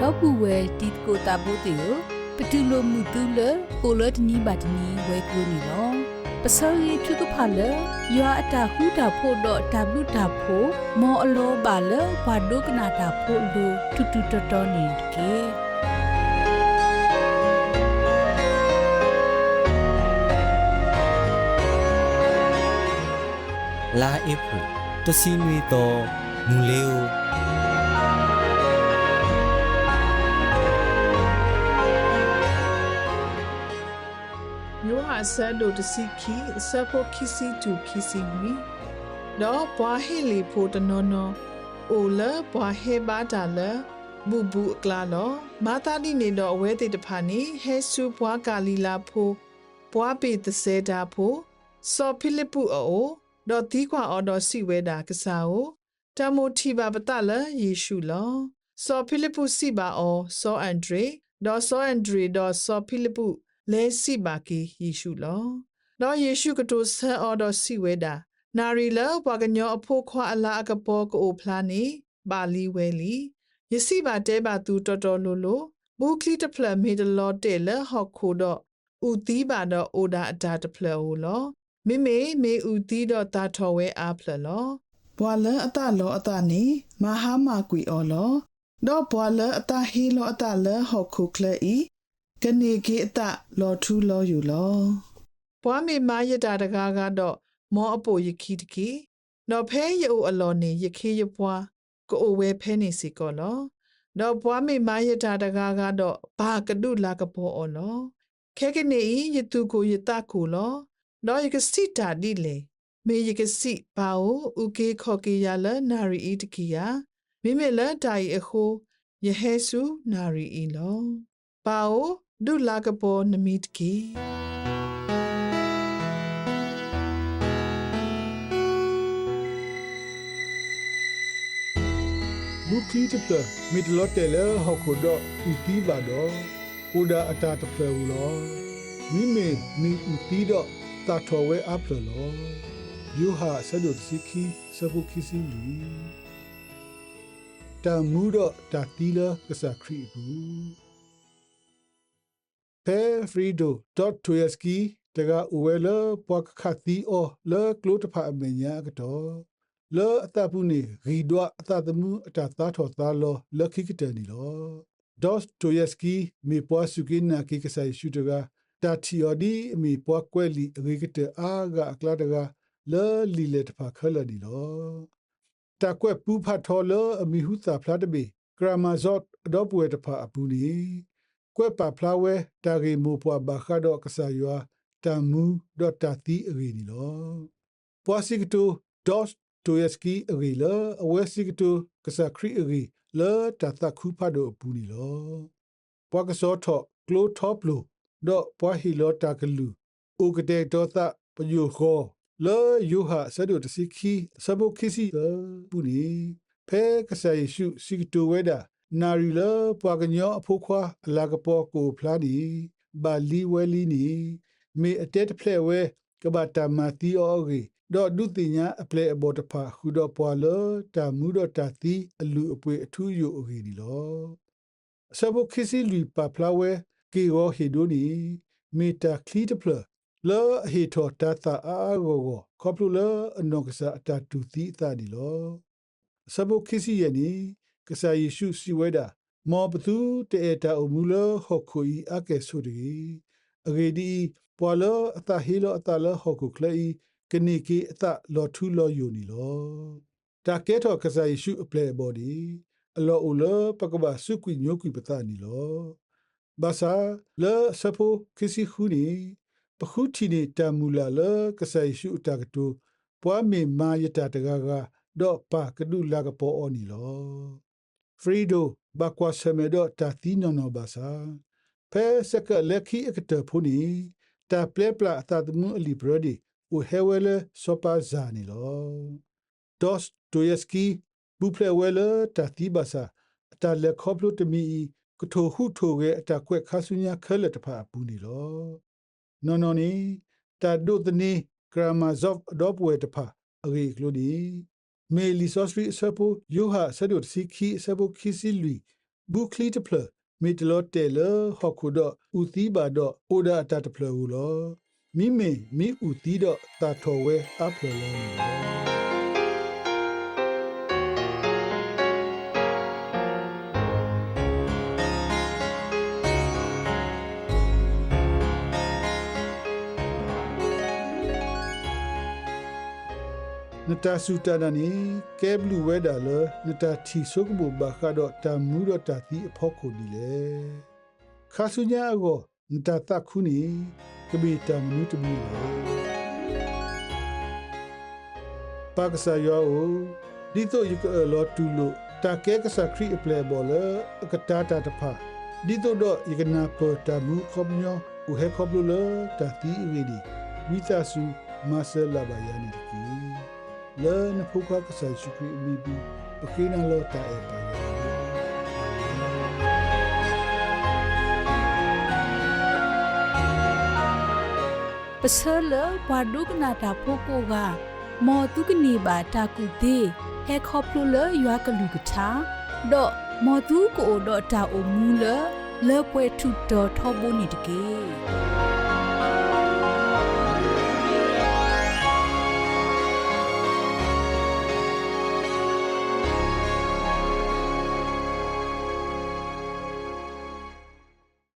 တော့ပူဝဲတီကိုတာဘိုတေယပတူလိုမှုတူလကိုလတနီဘတ်နီဝဲကလိုနီလောပစောရီထုကဖာလယောအတာဟူတာဖို့တော့တဘလူတာဖို့မောအလောပါလဘာဒုကနာတာဖို့လူတူတူတော်တော်နေကေလာအဖူတစီနွေတော်မူလေ အိုမျိုးဟာဆက်တို့တစီခီဆက်ဖို့ခီစီတူခီစီမီတော့ဘွားဟေလီဖို့တနော်နော်အိုလဘွားဟေဘာတာလဘူဘူအကလာလောမာတာဒီနေတော့အဝဲတေတဖာနေဟဲဆူဘွားကာလီလာဖို့ဘွားပေတစဲတာဖို့စော်ဖိလိပ္ပုအိုတော့ဒီကွာအော်တော်စီဝဲတာကစားကိုတမိုတီဘာပတလယေရှုလောစော်ဖိလိပ္ပုစီပါအောစောအန်ဒရေဒေါ်စောအန်ဒရေဒေါ်စော်ဖိလိပ္ပု လဲစီပါကီယေရှုလောတော့ယေရှုကတိုဆန်အော်တော်စီဝဲတာနာရီလဘွာကညောအဖို့ခွာအလာအကပေါ်ကိုဖလာနေပါလီဝဲလီယစီပါတဲပါသူတော်တော်လိုလိုဘူကလီတဖလမေဒလောတဲလဟော့ခိုတော့ဥတီးပါတော့အိုဒါအတာတဖလဟိုလောမိမေမေဥတီးတော့တာထော်ဝဲအားဖလလောဘွာလအတလောအတနေမဟာမာကွီအော်လောတော့ဘွာလအတဟီလောအတလဟော့ခိုကလဲဤ ကနေကေအတလော်ထူးလော်ယူလောဘွားမေမာရတာတကားကတော့မောအပိုရခီတကီနော်ဖဲရအိုအလော်နေရခေရပွားကိုအိုဝဲဖဲနေစီကောလောနော်ဘွားမေမာရတာတကားကတော့ဘာကဒုလာကပေါ်အော်လောခဲကနေရတူကိုရတကိုလောနော်ရကစီတာဒီလေမေရကစီဘာအိုဥကေခော်ကေရလနာရီဤတကီယာမိမေလတိုင်အခုယဟေဆုနာရီဤလော Pao du ဒုလာကပေါ်နမိတကေလူခီတပြမီတလော့တဲလဟောက်ခုဒဥတီပါတော့ကိုဒါအတာတပြူလောမိမေနီဥတီတော့တာထော်ဝဲအပ်လောယူဟာဆဒုတ်စီခီစခုခီစီလီတမူတော့တာတီလာကစခရီဘူး fairfrido.toyeski တကဥဝဲလပွားခသီအောလကလုတဖအမညာကတော်လအတပုနေရီဒွာအတသမူအတသားထော်သားလောလခိကတနီလောဒေါစတိုယက်စကီမေပွားစုကိနာကိကဆိုင်ရှုတကတာတီယော်ဒီအမေပွားကွဲလီအရေကတအာကအကလာတကလလီလက်တဖခလနီလောတကွဲပူဖတ်ထော်လအမီဟုသာဖလာတဘေဂရမာဇော့အတော့ပွဲတဖအပူနီ ကွဲ့ပါဖလာဝဲတာဂေမိုပွားဘာခါတော့ကဆာယွာတမူဒတ်တာတီအဂီနီလောပွားစီကတို dos toyeski agi la awesi to kasa kri agi la ta ta khu pha do bu ni lo pwa ka so tho klo top lo do pwa hi lo ta ka lu o ka de do ta pa yu kho la yu ha sa do tsi khi sa bo khi si bu ni phe ka sa yeshu si to we da နာရီ လပွာကညောအဖို့ခွာအလာကပေါ်ကိုဖလာနီဘာလီဝဲလီနီမေအတက်ဖလဲဝဲကဘာတာမာတီအောဂီဒေါ်ဒုတိညာအပလေအဘောတဖာခုဒေါ်ပွာလတာမူဒေါ်တာတီအလူအပွေအထူးယိုအိုဂီဒီလောဆဘခီစီလူပပလာဝဲကီရောဟီဒိုနီမီတာခလီတဖလလောဟီထောတာတာအာဂိုဂိုကောပလူလအနောကဆာတာတူတီတာဒီလောဆဘခီစီယနီ ကဆာယေရှုစီဝဲတာမောဘသူတေတာအမူလဟောခွီအကဲဆူဒီအဂေဒီပွာလအတဟီလအတလဟောခုခလေကနိကေအတလောထူလောယိုနီလောတာကဲထောကဆာယေရှုအပလေဘော်ဒီအလောအလပကဘာစုကွညိုကွပတာနီလောဘာသာလေဆဖိုခီစီခူနီပခုတီနေတမူလာလကဆာယေရှုအတကတူပွားမေမာယတာတကားကတော့ပါကဒုလာကပေါ်အော်နီလော Frido bakwa semedo ta tino no basa pe seka lekhi ekta phuni ta plepla ta tmu ali brodi u hewele sopa zani lo dos doyeski buple wele ta ti basa ta le khoplo tmi ku tho hu tho ge ta kwet khasunya khale ta pha bu ni lo no no ni ta do tni gramazov adopwe ta pha agi klodi မေလီဆော့စထရီဆပ်ပိုယိုဟာဆဒုတ်စီခီဆပ်ပိုခီစီလူဘူခလီတဖလမေတလောတဲလဟခုဒဥသီဘာဒအိုဒါတတဖလဟူလောမိမေမိဥသီဒတာထောဝဲအဖလလော နတာဆူတာဒနီကဲဘလူဝဲဒါလနတာတီဆုကဘူဘာခါဒတာမူဒတာတီအဖို့ကိုဒီလေခါဆူညာကိုနတာတခုနီကဘီတာမနုတမီလေပါကစားယောဒီတော့ယကလောတူလို့တာကဲကစားခရီအပလေဘောလအကတာတာတဖာဒီတော့တော့ယကနာပေါ်တာမူခေါမညောဥဟဲခေါဘလူလတာတီဝီဒီဝီတာဆူမဆလဘာယာနီ ကီ le na phuka ka sai shukri mi bi pakina lo ta e pa ya ပစလဘဝဒုကနာတာဖိုကိုကမောတုကနေပါတာကုသေးဟဲခေါပလူလယွာကလူကထာဒေါ်မောတုကိုဒေါ်တာအိုမူလလေပွဲထုတော်ထောဘိုနီတကေ